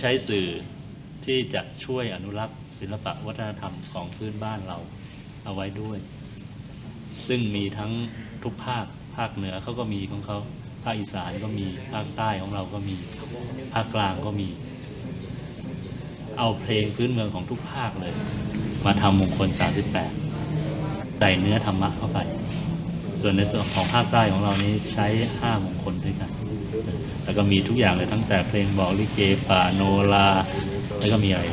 ใช้สื่อที่จะช่วยอนุรักษ์ ศิลปะวัฒนธรรมของพื้นบ้านเราเอาไว้ด้วย ซึ่งมีทั้งทุกภาคภาคเหนือเขาก็มีของเขาภาคอีสานก็มีภาคใต้ของเราก็มีภาคกลางก็มี เอาเพลงพื้นเมืองของทุกภาคเลย มาทำมงคล 38 ใส่เนื้อธรรมะเข้าไป ส่วนในส่วนของภาคใต้ของเรานี้ใช้ 5 มงคลด้วยกัน แล้วก็มีทุกอย่างเลยตั้งแต่เพลงบอกลิเกป่าโนราแล้วก็มีอะไร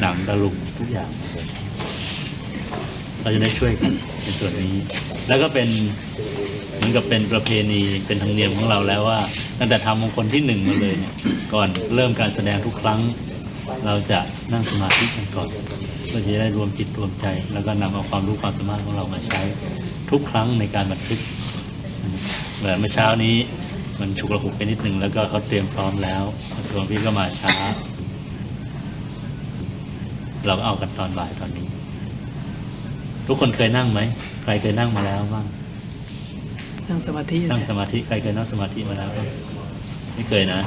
หนังตะลุงทุกอย่าง เราจะได้ช่วยกันในส่วนนี้ แล้วก็เป็นเหมือนกับเป็นประเพณีเป็นธรรมเนียมของเราแล้วว่า ตั้งแต่ทำมงคลที่หนึ่งมาเลยเนี่ยก่อนเริ่มการแสดงทุกครั้ง เราจะนั่งสมาธิกันก่อนเพื่อที่จะได้รวมจิตรวมใจ แล้วก็นำเอาความรู้ความสามารถของเรามาใช้ทุกครั้งในการบันทึกเหมือนเมื่อเช้านี้ มันฉุกระหุกไปนิดนึงแล้วก็เขาเตรียมพร้อมแล้วหลวงพี่ก็มาช้า เราก็เอากันตอนบ่ายตอนนี้ ทุกคนเคยนั่งไหมใครเคยนั่งมาแล้วบ้างนั่งสมาธินั่งสมาธิใครเคยนั่งสมาธิมาแล้วบ้างไม่เคยนะ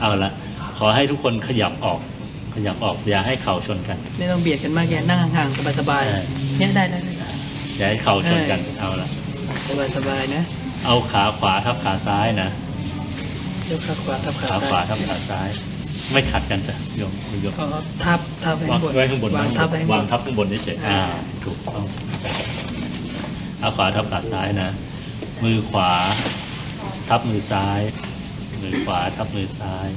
เอาละขอให้ทุกคนขยับออก ขยับออกอย่าให้เข่าชนกัน ไม่ต้องเบียดกันมากแกนั่งห่างๆสบายใช่ๆเนี่ยได้ได้ได้อย่าให้เข่าชนกันเอาละสบายๆนะ เอาขาขวาทับขาซ้ายนะ ยกขาขวาทับขาขาขวาซ้ายทับขาซ้าย ไม่ขัดกันจ้ะโยมโยมเอาทับทับไว้วางข้างบนไว้ข้างบนวางทับไว้ข้างบวางน ทับข้างบนเฉยๆอ่า ถูกต้องเอาขวาทับขาซ้ายนะ มือขวา ทับมือซ้าย มือขวาทับมือซ้าย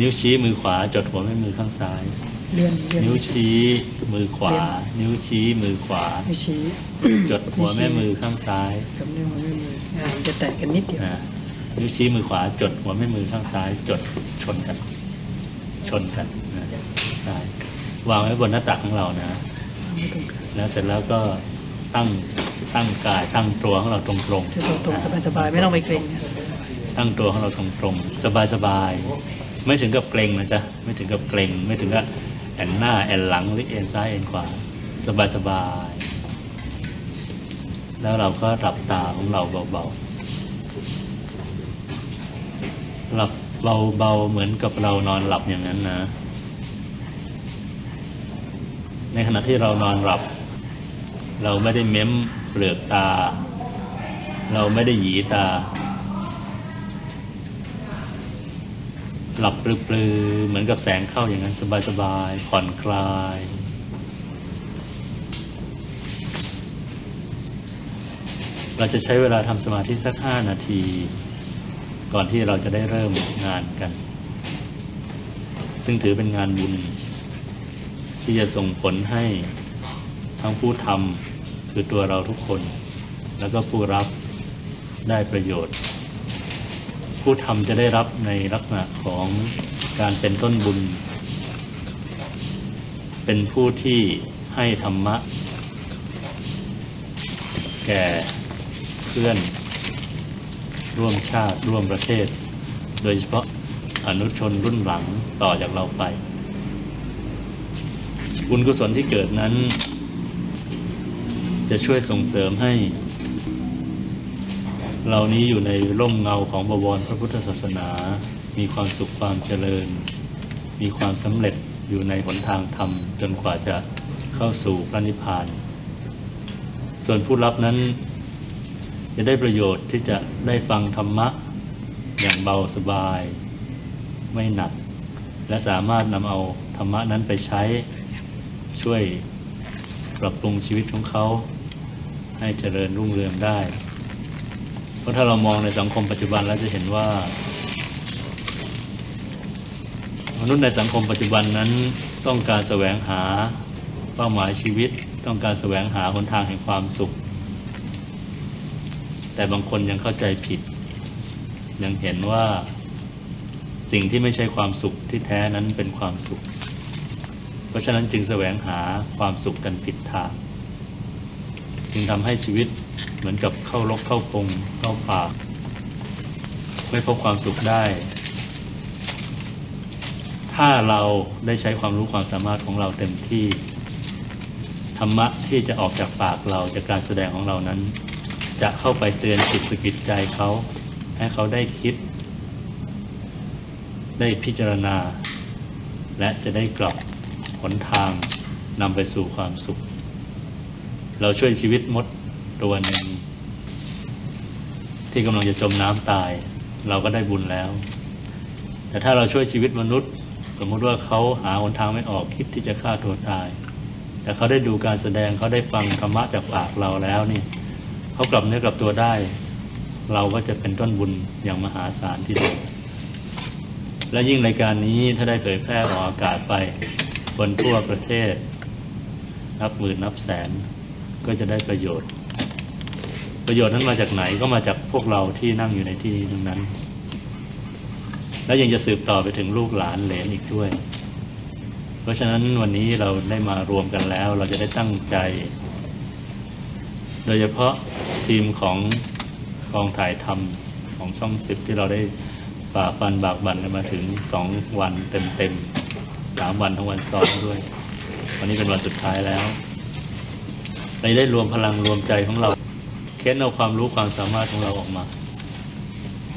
นิ้วชี้มือขวาจดหัวแม่มือข้างซ้าย เลื่อนเลื่อนนิ้วชี้มือขวา นิ้วชี้มือขวา นิ้วชี้จดหัวแม่มือข้างซ้ายกับนิ้วมืออ่ามันจะแตะกันนิดเดียว นะ นิ้วชี้มือขวาจดหัวแม่มือข้างซ้ายจดชนกัน ชนกันนะซ้ายวางไว้บนหน้าตักของเรานะไม่ตรงกันแล้วเสร็จแล้วก็ตั้งตั้งกายตั้งตัวของเราตรงตรงจะตรงๆสบายๆไม่ต้องไปเกรงนะตั้งตัวของเราตรงตรงสบายสบายๆไม่ถึงกับเกรงนะจ๊ะไม่ถึงกับเกรงไม่ถึงกับแอนหน้าแอนหลังหรือเอ็นซ้ายเอ็นขวาสบายสบายๆแล้วเราก็หลับตาของเราเบาๆ หลับเบาๆเหมือนกับเรานอนหลับอย่างนั้นนะ ในขณะที่เรานอนหลับ เราไม่ได้เม้มเปลือกตา เราไม่ได้หยีตา หลับปลือๆเหมือนกับแสงเข้าอย่างนั้นสบายๆผ่อนคลายเราจะใช้เวลาทำสมาธิสักห้านาที ก่อนที่เราจะได้เริ่มงานกัน ซึ่งถือเป็นงานบุญ ที่จะส่งผลให้ทั้งผู้ทำคือตัวเราทุกคน แล้วก็ผู้รับได้ประโยชน์ ผู้ทำจะได้รับในลักษณะของการเป็นต้นบุญ เป็นผู้ที่ให้ธรรมะ แก่เพื่อน ร่วมชาติร่วมประเทศ โดยเฉพาะอนุชนรุ่นหลังต่อจากเราไป บุญกุศลที่เกิดนั้น จะช่วยส่งเสริมให้ เรานี้อยู่ในร่มเงาของบวรพระพุทธศาสนา มีความสุขความเจริญ มีความสำเร็จอยู่ในหนทางธรรม จนกว่าจะเข้าสู่พระนิพพาน ส่วนผู้รับนั้น จะได้ประโยชน์ที่จะได้ฟังธรรมะ อย่างเบาสบาย ไม่หนัก และสามารถนำเอาธรรมะนั้นไปใช้ช่วยปรับปรุงชีวิตของเขา ให้เจริญรุ่งเรืองได้ เพราะถ้าเรามองในสังคมปัจจุบันแล้วจะเห็นว่า มนุษย์ในสังคมปัจจุบันนั้นต้องการแสวงหาเป้าหมายชีวิต ต้องการแสวงหาหนทางแห่งความสุข แต่บางคนยังเข้าใจผิด ยังเห็นว่าสิ่งที่ไม่ใช่ความสุขที่แท้นั้นเป็นความสุข เพราะฉะนั้นจึงแสวงหาความสุขกันผิดทาง จึงทำให้ชีวิตเหมือนกับเข้ารกเข้าพงเข้าป่าไม่พบความสุขได้ ถ้าเราได้ใช้ความรู้ความสามารถของเราเต็มที่ ธรรมะที่จะออกจากปากเราจากการแสดงของเรานั้น จะเข้าไปเตือนจิตสกิดใจเขา ให้เขาได้คิด ได้พิจารณา และจะได้กลับหนทางนำไปสู่ความสุข เราช่วยชีวิตมดตัวหนึ่งที่กำลังจะจมน้ำตาย เราก็ได้บุญแล้ว แต่ถ้าเราช่วยชีวิตมนุษย์ สมมติว่าเขาหาหนทางไม่ออกคิดที่จะฆ่าตัวตาย แต่เขาได้ดูการแสดงเขาได้ฟังธรรมะจากปากเราแล้วนี่ เขากลับเนื้อกลับตัวได้ เราก็จะเป็นต้นบุญอย่างมหาศาลทีเดียวและยิ่งรายการนี้ถ้าได้เผยแพร่ออกอากาศไปคนทั่วประเทศ นับหมื่นนับแสนก็จะได้ประโยชน์ ประโยชน์นั้นมาจากไหนก็มาจากพวกเราที่นั่งอยู่ในที่นี้ทั้งนั้น และยังจะสืบต่อไปถึงลูกหลานเหลนอีกด้วย เพราะฉะนั้นวันนี้เราได้มารวมกันแล้ว เราจะได้ตั้งใจ โดยเฉพาะทีมของกองถ่ายทำของช่องสิบที่เราได้ฝ่าฟันบากบั่นกันมาถึงสองวันเต็มๆสามวันทั้งวันซ้อมด้วย วันนี้เป็นวันสุดท้ายแล้วเราได้รวมพลังรวมใจของเราเค้นเอาความรู้ความสามารถของเราออกมา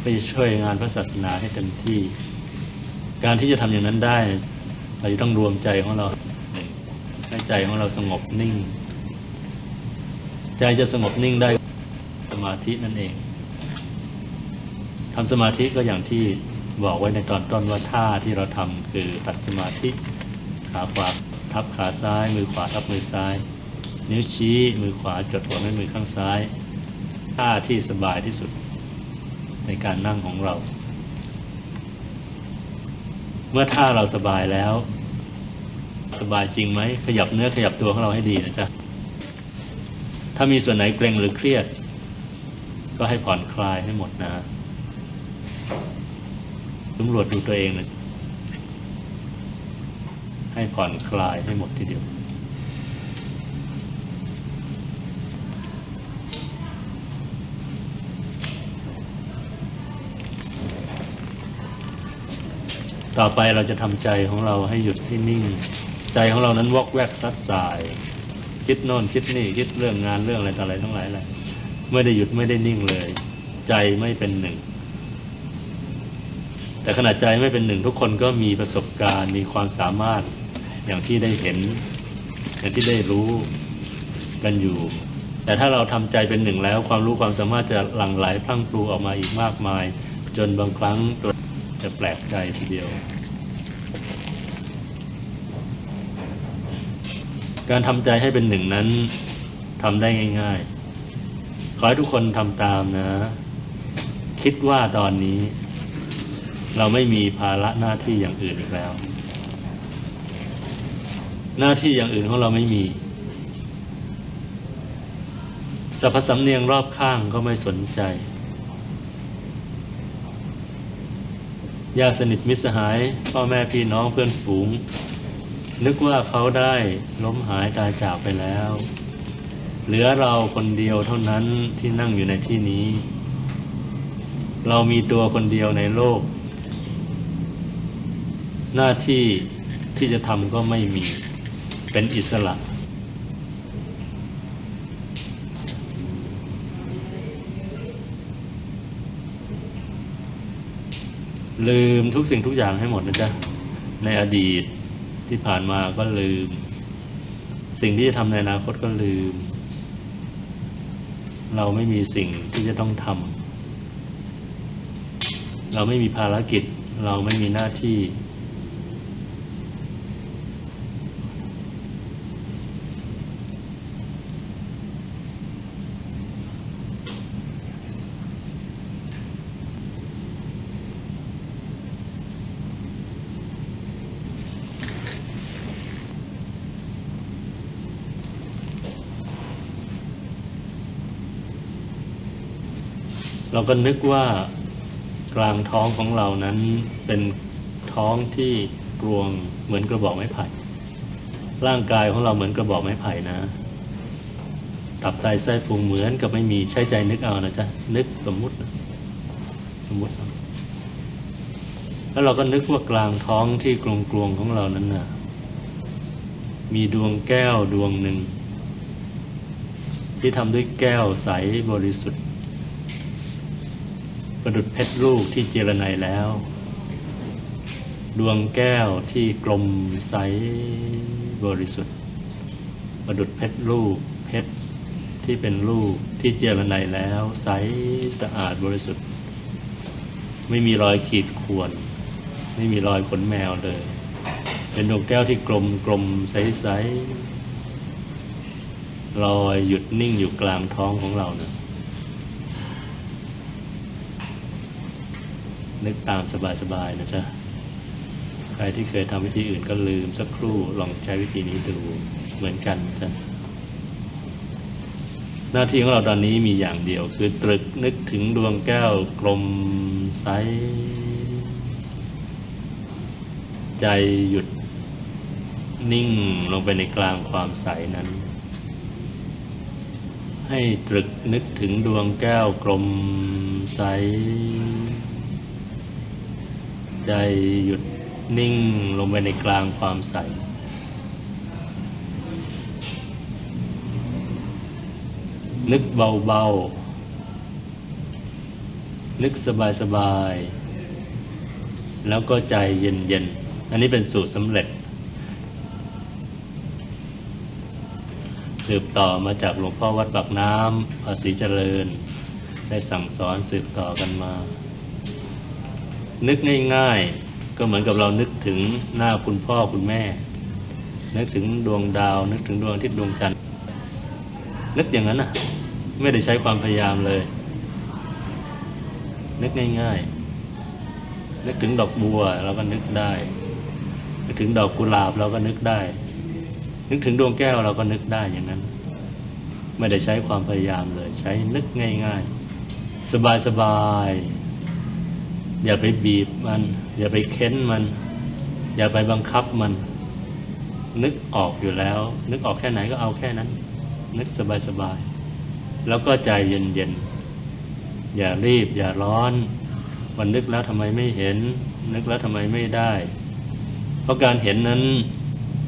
ไปช่วยงานพระศาสนาให้เต็มที่ การที่จะทำอย่างนั้นได้ เราจะต้องรวมใจของเราให้ใจของเราสงบนิ่ง ใจจะสงบนิ่งได้สมาธินั่นเองทำสมาธิก็อย่างที่บอกไว้ในตอนต้นว่าท่าที่เราทำคือตัดสมาธิขาขวาทับขาซ้าย มือขวาทับมือซ้าย นิ้วชี้มือขวาจดหัวแม่มือข้างซ้ายท่าที่สบายที่สุดในการนั่งของเรา เมื่อท่าเราสบายแล้ว สบายจริงไหมขยับเนื้อขยับตัวของเราให้ดีนะจ๊ะ ถ้ามีส่วนไหนเกร็งหรือเครียด ก็ให้ผ่อนคลายให้หมดนะสำรวจดูตัวเองนะให้ผ่อนคลายให้หมดทีเดียวต่อไปเราจะทำใจของเราให้หยุดที่นิ่ง ใจของเรานั้นวอกแวกซัดสาย คิดโน่นคิดนี่คิดเรื่องงานเรื่องอะไรต่ออะไรทั้งหลายแหละไม่ได้หยุดไม่ได้นิ่งเลย ใจไม่เป็นหนึ่ง แต่ขณะใจไม่เป็นหนึ่งทุกคนก็มีประสบการณ์มีความสามารถอย่างที่ได้เห็น อย่างที่ได้รู้กันอยู่ แต่ถ้าเราทำใจเป็นหนึ่งแล้ว ความรู้ความสามารถจะหลั่งไหลพลั่งพลูออกมาอีกมากมาย จนบางครั้งตัวจะแปลกใจทีเดียว การทำใจให้เป็นหนึ่งนั้นทำได้ง่าย ๆ ขอให้ทุกคนทำตามนะ คิดว่าตอนนี้ เราไม่มีภาระหน้าที่อย่างอื่นอีกแล้ว หน้าที่อย่างอื่นของเราไม่มีสรรพสำเนียงรอบข้างก็ไม่สนใจญาติสนิทมิตรสหาย พ่อแม่พี่น้องเพื่อนฝูง นึกว่าเขาได้ล้มหายตายจากไปแล้ว เหลือเราคนเดียวเท่านั้นที่นั่งอยู่ในที่นี้ เรามีตัวคนเดียวในโลก หน้าที่ที่จะทำก็ไม่มีเป็นอิสระลืมทุกสิ่งทุกอย่างให้หมดนะจ๊ะ ในอดีต ที่ผ่านมาก็ลืม สิ่งที่จะทำในอนาคตก็ลืม เราไม่มีสิ่งที่จะต้องทำเราไม่มีภารกิจ เราไม่มีหน้าที่ เราก็นึกว่ากลางท้องของเรานั้นเป็นท้องที่กลวงเหมือนกระบอกไม้ไผ่ ร่างกายของเราเหมือนกระบอกไม้ไผ่นะ ตับไตไส้พุงเหมือนกับไม่มีใช้ใจนึกเอานะจ๊ะ นึกสมมุตินะสมมุติ แล้วเราก็นึกว่ากลางท้องที่กลวงกลวงๆของเรานั้นน่ะมีดวงแก้วดวงหนึ่ง ที่ทำด้วยแก้วใสบริสุทธิ์ ประดุดเพชรลูกที่เจรไนแล้ว ดวงแก้วที่กลมใสบริสุทธิ์ ประดุดเพชรลูกเพชรที่เป็นลูกที่เจรไนแล้วใสสะอาดบริสุทธิ์ ไม่มีรอยขีดข่วน ไม่มีรอยขนแมวเลย เป็นดวงแก้วที่กลมกลมใสใสลอยหยุดนิ่งอยู่กลางท้องของเราเนี่ย นึกตามสบายๆนะจ๊ะ ใครที่เคยทำวิธีอื่นก็ลืมสักครู่ลองใช้วิธีนี้ดูเหมือนกันจ้ะหน้าที่ของเราตอนนี้มีอย่างเดียวคือตรึกนึกถึงดวงแก้วกลมใส ใจหยุดนิ่งลงไปในกลางความใสนั้น ให้ตรึกนึกถึงดวงแก้วกลมใส ใจหยุดนิ่งลงไปในกลางความใส นึกเบาๆ นึกสบายๆ แล้วก็ใจเย็นๆ อันนี้เป็นสูตรสำเร็จ สืบต่อมาจากหลวงพ่อวัดปากน้ำภาษีเจริญ ได้สั่งสอนสืบต่อกันมา นึกง่ายๆ ก็เหมือนกับเรานึกถึงหน้าคุณพ่อคุณแม่ นึกถึงดวงดาว นึกถึงดวงอาทิตย์ดวงจันทร์นึกอย่างนั้นน่ะ ไม่ได้ใช้ความพยายามเลย นึกง่ายๆ นึกถึงดอกบัวเราก็นึกได้ นึกถึงดอกกุหลาบเราก็นึกได้ นึกถึงดวงแก้วเราก็นึกได้อย่างนั้น ไม่ได้ใช้ความพยายามเลย ใช้นึกง่าย ๆ สบายๆ อย่าไปบีบมัน อย่าไปเค้นมัน อย่าไปบังคับมัน นึกออกอยู่แล้ว นึกออกแค่ไหนก็เอาแค่นั้น นึกสบายๆแล้วก็ใจเย็นๆอย่ารีบ อย่าร้อนมันนึกแล้วทำไมไม่เห็น นึกแล้วทำไมไม่ได้ เพราะการเห็นนั้น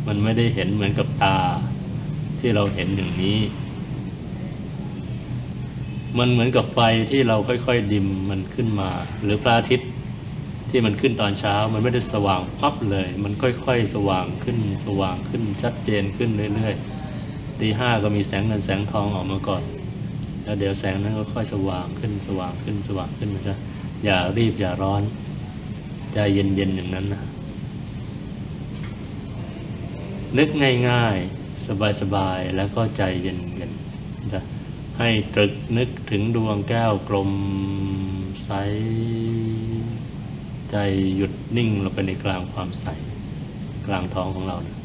มันไม่ได้เห็นเหมือนกับตาที่เราเห็นอย่างนี้ มันเหมือนกับไฟที่เราค่อยๆดิมมันขึ้นมา หรือพระอาทิตย์ที่มันขึ้นตอนเช้ามันไม่ได้สว่างปั๊บเลย มันค่อยๆ สว่างขึ้นสว่างขึ้นชัดเจนขึ้นเรื่อยๆตีห้าก็มีแสงเงินแสงทองออกมาก่อนแล้วเดี๋ยวแสงนั้นก็ค่อยสว่างขึ้นสว่างขึ้นสว่างขึ้นนะจ๊ะอย่ารีบอย่าร้อนใจเย็นๆอย่างนั้นนะนึกง่ายๆ สบายๆ แล้วก็ใจเย็นๆจะ ให้ตรึกนึกถึงดวงแก้วกลมใส ใจหยุดนิ่งลงไปในกลางความใส กลางท้องของเรานะ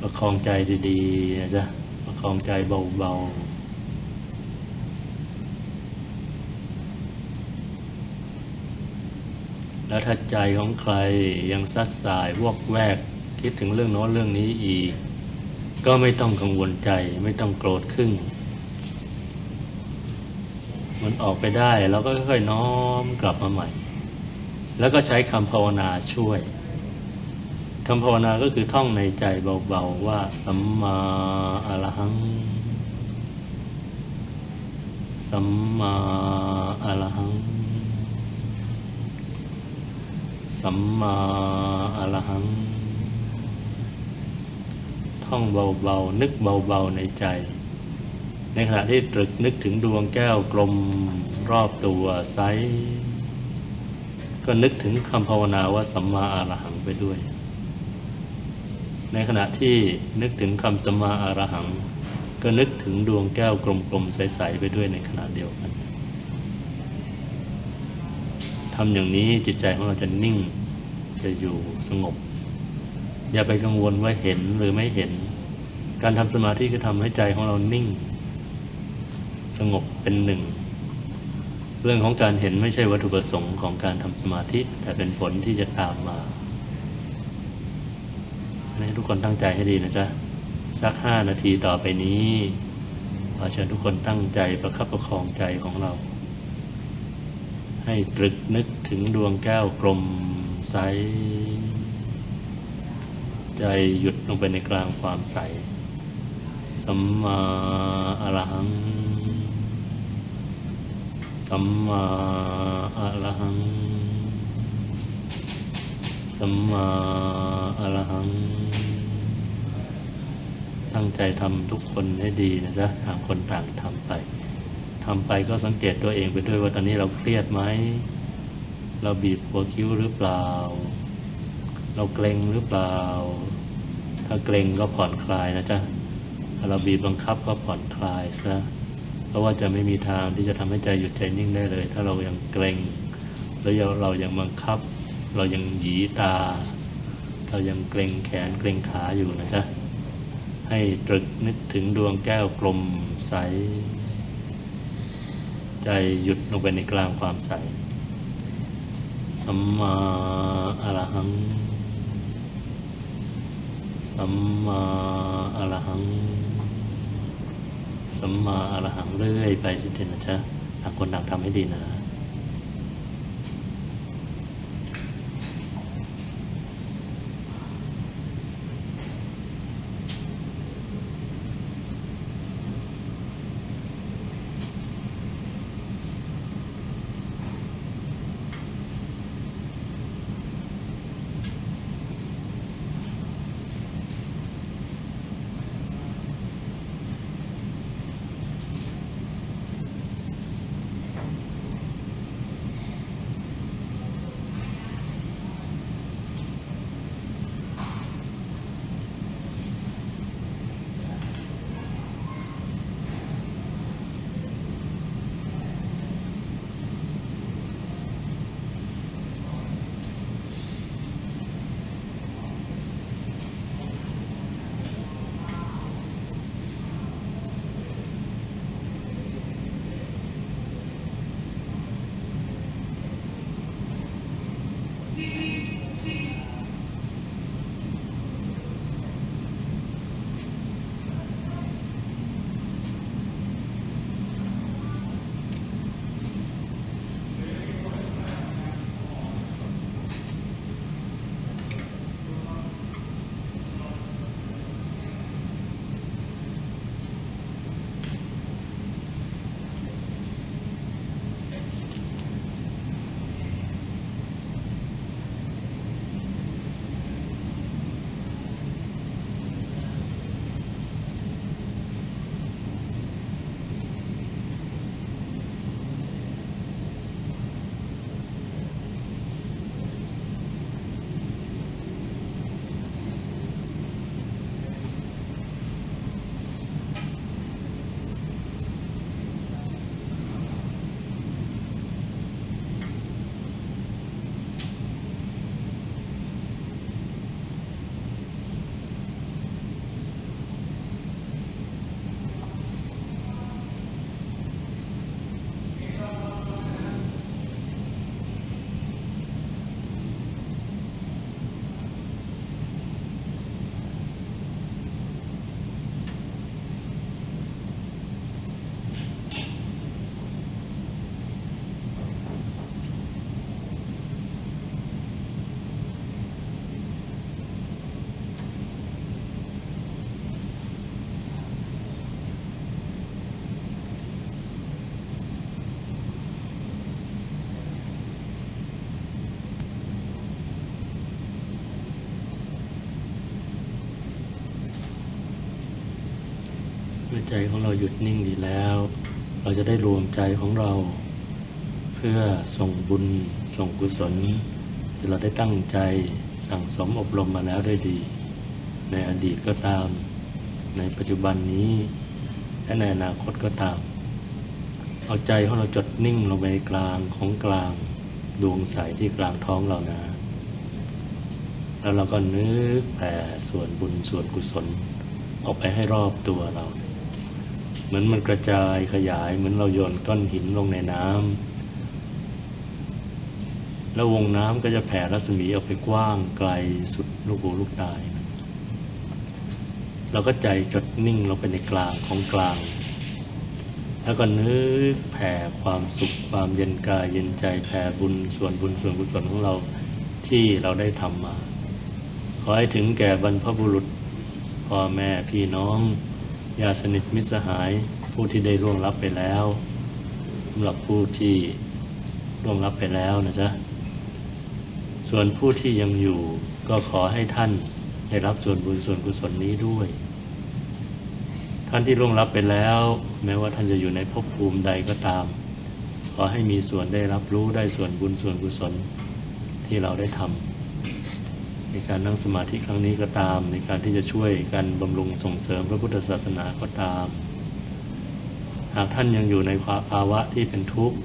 ประคองใจดีๆนะจ๊ะประคองใจเบาๆแล้วถ้าใจของใครยังซัดสายวอกแวกคิดถึงเรื่องโน้นเรื่องนี้อีก ก็ไม่ต้องกังวลใจ ไม่ต้องโกรธขึ้น มันออกไปได้เราก็ค่อยๆน้อมกลับมาใหม่ แล้วก็ใช้คำภาวนาช่วยคำภาวนาก็คือท่องในใจเบาๆว่าสัมมาอรหัง สัมมาอรหัง สัมมาอรหัง ท่องเบาๆ นึกเบาๆ ในใจ ในขณะที่ตรึกนึกถึงดวงแก้วกลมรอบตัวไซก็นึกถึงคำภาวนาว่าสัมมาอารหังไปด้วย ในขณะที่นึกถึงคำสัมมาอารหัง ก็นึกถึงดวงแก้วกลมๆ ใสๆ ไปด้วยในขณะเดียวกันทำอย่างนี้จิตใจของเราจะนิ่งจะอยู่สงบ อย่าไปกังวลว่าเห็นหรือไม่เห็น การทำสมาธิก็ทำให้ใจของเรานิ่ง สงบเป็นหนึ่ง เรื่องของการเห็นไม่ใช่วัตถุประสงค์ของการทำสมาธิ แต่เป็นผลที่จะตามมาให้ทุกคนตั้งใจให้ดีนะจ๊ะ สักห้านาทีต่อไปนี้ขอเชิญทุกคนตั้งใจประคับประคองใจของเรา ให้ตรึกนึกถึงดวงแก้วกลมใส ใจหยุดลงไปในกลางความใส สัมมาอรหัง สัมมาอรหัง สัมมาอรหัง ตั้งใจทำทุกคนให้ดีนะจ๊ะต่างคนต่างทำไปทำไปก็สังเกตตัวเองไปด้วยว่าตอนนี้เราเครียดไหม เราบีบหัวคิ้วหรือเปล่า เราเกรงหรือเปล่า ถ้าเกรงก็ผ่อนคลายนะจ๊ะถ้าเราบีบบังคับก็ผ่อนคลายซะ เพราะว่าจะไม่มีทางที่จะทำให้ใจหยุดใจนิ่งได้เลย ถ้าเรายังเกรงแล้วเรายังบังคับ เรายังหยีตา เรายังเกรงแขนเกรงขาอยู่นะจ๊ะ ให้ตรึกนึกถึงดวงแก้วกลมใส ใจหยุดลงไปในกลางความใส สัมมาอรหัง สัมมาอรหัง สัมมาอรหังเรื่อยไปสิเดนะจ๊ะต่างคนต่างทำให้ดีนะ ใจของเราหยุดนิ่งดีแล้ว เราจะได้รวมใจของเรา เพื่อส่งบุญส่งกุศลที่เราได้ตั้งใจสั่งสมอบรมมาแล้วด้วยดี ในอดีตก็ตาม ในปัจจุบันนี้และในอนาคตก็ตาม เอาใจของเราจดนิ่งลงไปกลางของกลางดวงใสที่กลางท้องเรานะ แล้วเราก็นึกแผ่ส่วนบุญส่วนกุศล ออกไปให้รอบตัวเรา เหมือนมันกระจายขยาย เหมือนเราโยนก้อนหินลงในน้ำแล้ววงน้ำก็จะแผ่รัศมีออกไปกว้างไกลสุดลูกหูลูกตายเราก็ใจจดนิ่งลงไปในกลางของกลาง แล้วก็นึกแผ่ความสุขความเย็นกายเย็นใจแผ่บุญส่วนบุญส่วนกุศลของเราที่เราได้ทำมา ขอให้ถึงแก่บรรพบุรุษพ่อแม่พี่น้อง ญาติสนิทมิตรสหายผู้ที่ได้ร่วงรับไปแล้วสำหรับผู้ที่ร่วงรับไปแล้วนะจ๊ะส่วนผู้ที่ยังอยู่ก็ขอให้ท่านได้รับส่วนบุญส่วนกุศลนี้ด้วย ท่านที่ร่วงรับไปแล้ว แม้ว่าท่านจะอยู่ในภพภูมิใดก็ตาม ขอให้มีส่วนได้รับรู้ได้ส่วนบุญส่วนกุศลที่เราได้ทำ ในการนั่งสมาธิครั้งนี้ก็ตาม ในการที่จะช่วยกันบำรุงส่งเสริมพระพุทธศาสนาก็ตาม หากท่านยังอยู่ในภาวะที่เป็นทุกข์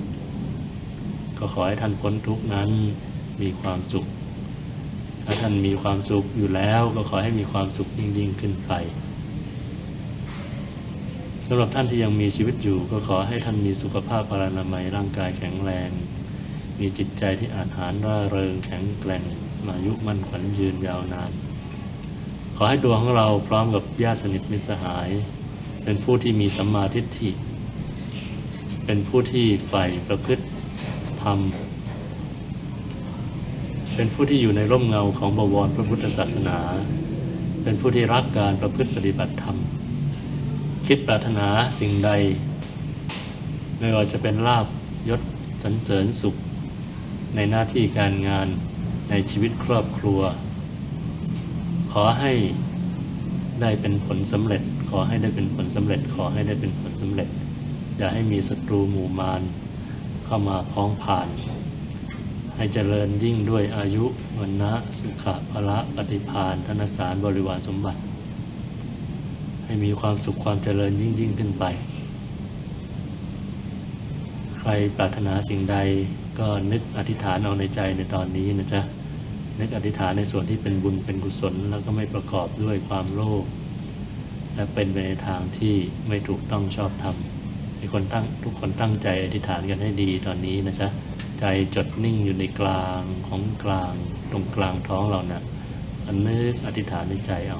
ก็ขอให้ท่านพ้นทุกข์นั้นมีความสุข ถ้าท่านมีความสุขอยู่แล้วก็ขอให้มีความสุขยิ่งยิ่งขึ้นไปสำหรับท่านที่ยังมีชีวิตอยู่ก็ขอให้ท่านมีสุขภาพพลานามัยร่างกายแข็งแรง มีจิตใจที่อาหารร่าเริงแข็งแกร่ง อายุมั่นขวัญยืนยาวนาน ขอให้ดวงของเราพร้อมกับญาติสนิทมิตรสหาย เป็นผู้ที่มีสัมมาทิฏฐิ เป็นผู้ที่ใฝ่ประพฤติธรรม เป็นผู้ที่อยู่ในร่มเงาของบวรพระพุทธศาสนา เป็นผู้ที่รักการประพฤติปฏิบัติธรรม คิดปรารถนาสิ่งใด ไม่ว่าจะเป็นลาบยศสรรเสริญสุขในหน้าที่การงาน ในชีวิตครอบครัว ขอให้ได้เป็นผลสำเร็จ ขอให้ได้เป็นผลสำเร็จ ขอให้ได้เป็นผลสำเร็จ อย่าให้มีศัตรูหมู่มารเข้ามาพ้องผ่าน ให้เจริญยิ่งด้วยอายุวันนะสุขะพละปฏิพานธนสารบริวารสมบัติ ให้มีความสุขความเจริญยิ่งยิ่งขึ้นไป ใครปรารถนาสิ่งใด ก็นึกอธิษฐานเอาในใจในตอนนี้นะจ๊ะนึกอธิษฐานในส่วนที่เป็นบุญเป็นกุศล แล้วก็ไม่ประกอบด้วยความโลภและเป็นไปในทางที่ไม่ถูกต้องชอบธรรมให้คนตั้งทุกคนตั้งใจอธิษฐานกันให้ดีตอนนี้นะจ๊ะใจจดนิ่งอยู่ในกลางของกลางตรงกลางท้องเรานะ่ะอันนึกอธิษฐานในใจเอา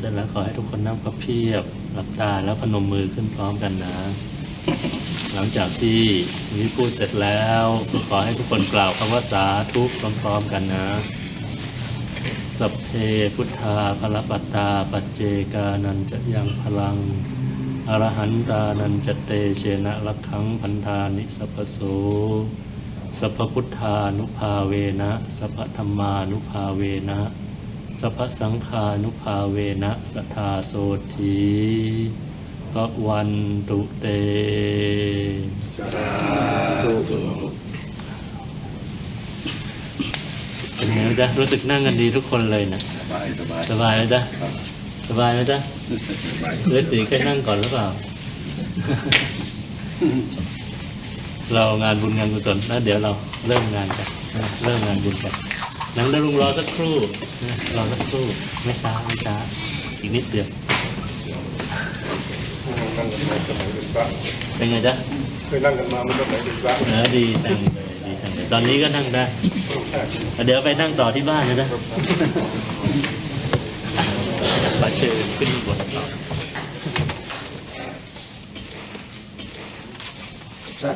สร็จแล้วขอให้ทุกคนนั่งพับเพียบ หลับตาแล้วพนมมือขึ้นพร้อมกันนะ หลังจากที่นี้พูดเสร็จแล้วก็ขอให้ทุกคนกล่าวคำว่าสาธุพร้อมๆกันนะสัพเพพุทธาพลปัตตาปัจเจกานันจะยังพลังอรหันตานันจะเตเชนะลักขังพันธานิสัพโสสัพพุทธานุภาเวนะ สัพธรรมานุภาเวนะ สัพพสังฆานุภาเวนะสทธาโสธีพระวันตุเตเป็นไงจ๊ะรู้สึกนั่งกันดีทุกคนเลยนะสบายสบายสบายไหมจ๊ะครับสบายไหมจ๊ะสบายฤาษีเคยนั่งก่อนหรือเปล่า เรางานบุญงานกุศลแล้วเดี๋ยวเราเริ่มงานกันนะเริ่มงานบุญกัน นังดารุงรอสักครู่นะรอสักครู่ไม่ช้าไม่ช้าอีกนิดเดียวนั่งกันมาสมัยเด็กบ้างเป็นไงจ๊ะเคยนั่งกันมาเมื่อสมัยเด็กบ้างเออดีจังเลยดีจังเลยตอนนี้ก็นั่งได้เดี๋ยวไปนั่งต่อที่บ้านนะจ๊ะมาเชิญขึ้นบนต่อใช่